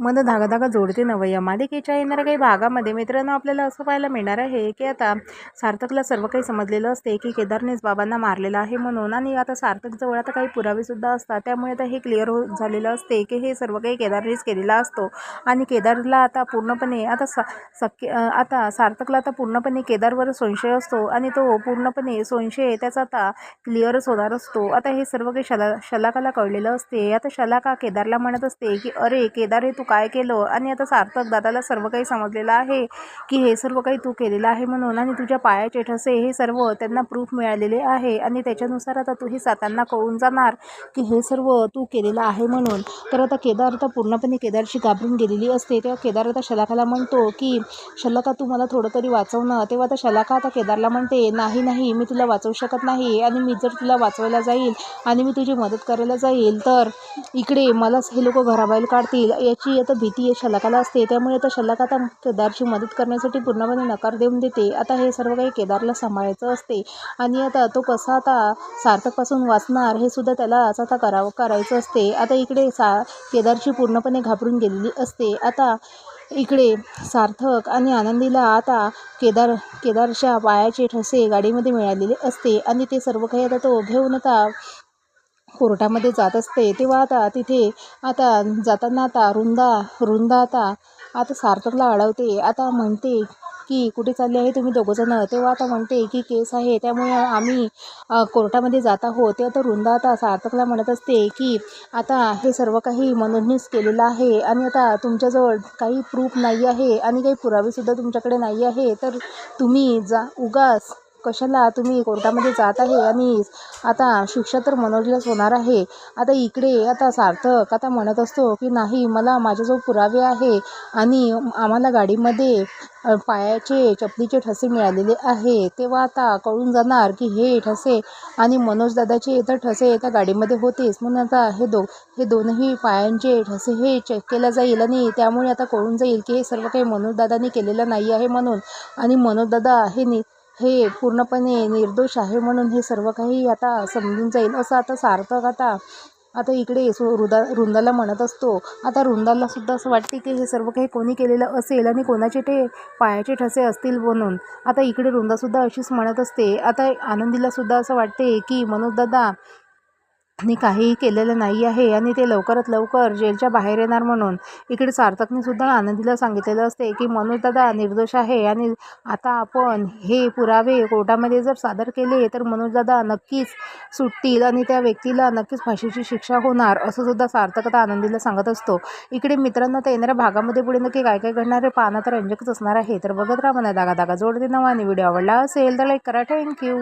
मन धागा धागा जोडते या मालिकेच्या येणाऱ्या काही भागामध्ये मित्रांनो आपल्याला असं पाहायला मिळणार आहे की आता सार्थकला सर्व काही समजलेलं असते की केदारनेच बाबांना मारलेलं आहे म्हणून आणि आता सार्थकजवळ आता काही पुरावेसुद्धा असतात. त्यामुळे आता हे क्लिअर हो झालेलं असते की हे सर्व काही केदारनेच केलेला असतो. आणि केदारला आता पूर्णपणे आता स सक्य आता सार्थकला आता पूर्णपणे केदारवर संशय असतो आणि तो पूर्णपणे संशय त्याचा आता क्लिअरच होणार असतो. आता हे सर्व काही शला शलाकाला कळलेलं असते. आता शलाका केदारला म्हणत असते की अरे केदार हे तू काय केलं? आणि आता सार्थक दादाला सर्व काही समजलेलं आहे की हे सर्व काही तू केलेलं आहे म्हणून आणि तुझ्या पायाचे ठसे हे सर्व त्यांना प्रूफ मिळालेले आहे आणि त्याच्यानुसार आता तू हे सातांना कळून जाणार की हे सर्व तू केलेलं आहे म्हणून. तर आता केदार आता पूर्णपणे केदारशी घाबरून गेलेली असते. तेव्हा केदार आता शलाकाला म्हणतो की शलाका तू मला थोडं तरी वाचवणं तेव्हा आता शलाका आता केदारला म्हणते नाही नाही मी तुला वाचवू शकत नाही आणि मी जर तुला वाचवायला जाईल आणि मी तुझी मदत करायला जाईल तर इकडे मलाच हे लोक घराबाहेर काढतील याची आता भीती आहे शलाकाला असते. त्यामुळे आता शलाका आता केदारची मदत करण्यासाठी पूर्णपणे नकार देऊन देते. आता हे सर्व काही केदारला सांभाळायचं असते. आणि आता तो कसा आता सार्थकपासून वाचणार हे सुद्धा असं आता करावं करायचं असते. आता इकडे सा केदारची पूर्णपणे घाबरून गेलेली असते. आता इकडे सार्थक आणि आनंदीला आता केदार केदारच्या पायाचे ठसे गाडीमध्ये मिळालेले असते. आणि ते सर्व काही आता तो घेऊन आता कोर्टामध्ये जात असते तेव्हा आता तिथे आता जाताना आता रुंदा रुंदा आता आता सार्थकला अडवते. आता म्हणते की कुठे चालले आहे तुम्ही दोघंजणं तेव्हा आता म्हणते की केस आहे. त्यामुळे आम्ही कोर्टामध्ये जात आहोत. ते आता रुंदा आता सार्थकला म्हणत असते की आता हे सर्व काही मनोजनीच केलेलं आहे आणि आता तुमच्याजवळ काही प्रूफ नाही आहे आणि काही पुरावेसुद्धा तुमच्याकडे नाही आहे. तर तुम्ही जा उगास कशाला तुम्ही कोर्टामध्ये जात आहे? आणि आता शिक्षा तर मनोजलाच होणार आहे. आता इकडे आता सार्थक आता म्हणत असतो की नाही मला माझ्याजवळ पुरावे आहे आणि आम्हाला गाडीमध्ये पायाचे चपलीचे ठसे मिळालेले आहे तेव्हा आता कळून जाणार की हे ठसे आणि मनोज दादाचे तर ठसे त्या गाडीमध्ये होतेच. म्हणून आता हे दो हे दोनही पायांचे ठसे हे चेक केलं जाईल आणि त्यामुळे आता कळून जाईल की हे सर्व काही मनोजदादांनी केलेलं नाही आहे म्हणून. आणि मनोज दादा हे नि हे पूर्णपणे निर्दोष आहे म्हणून हे सर्व काही आता समजून जाईल. असं आता सार्थक आता आता इकडे सो रुदा रुंदाला म्हणत असतो. आता रुंदाला सुद्धा असं वाटते की हे सर्व काही कोणी केलेलं असेल आणि कोणाचे ते पायाचे ठसे असतील म्हणून. आता इकडे रुंदासुद्धा अशीच म्हणत असते. आता आनंदीलासुद्धा असं वाटते की मनोजदादा नी काहीही केलेलं नाही आहे आणि ते लवकरात लवकर जेलच्या बाहेर येणार म्हणून इकडे सार्थकने सुद्धा आनंदीला सांगितलेलं असते की मनोजदादा निर्दोष आहे आणि आता आपण हे पुरावे कोर्टामध्ये जर सादर केले तर मनोजदादा नक्कीच सुटतील आणि त्या व्यक्तीला नक्कीच फाशीची शिक्षा होणार असं सुद्धा सार्थक आता आनंदीला सांगत असतो. इकडे मित्रांनो तर येणाऱ्या भागामध्ये पुढे नक्की काय काय घडणार आहे पाहणं तर रंजकच असणार आहे. तर बघत राहा म्हणा दागा दागा जोडते नवा आणि व्हिडिओ आवडला असेल तर लाईक करा. थँक्यू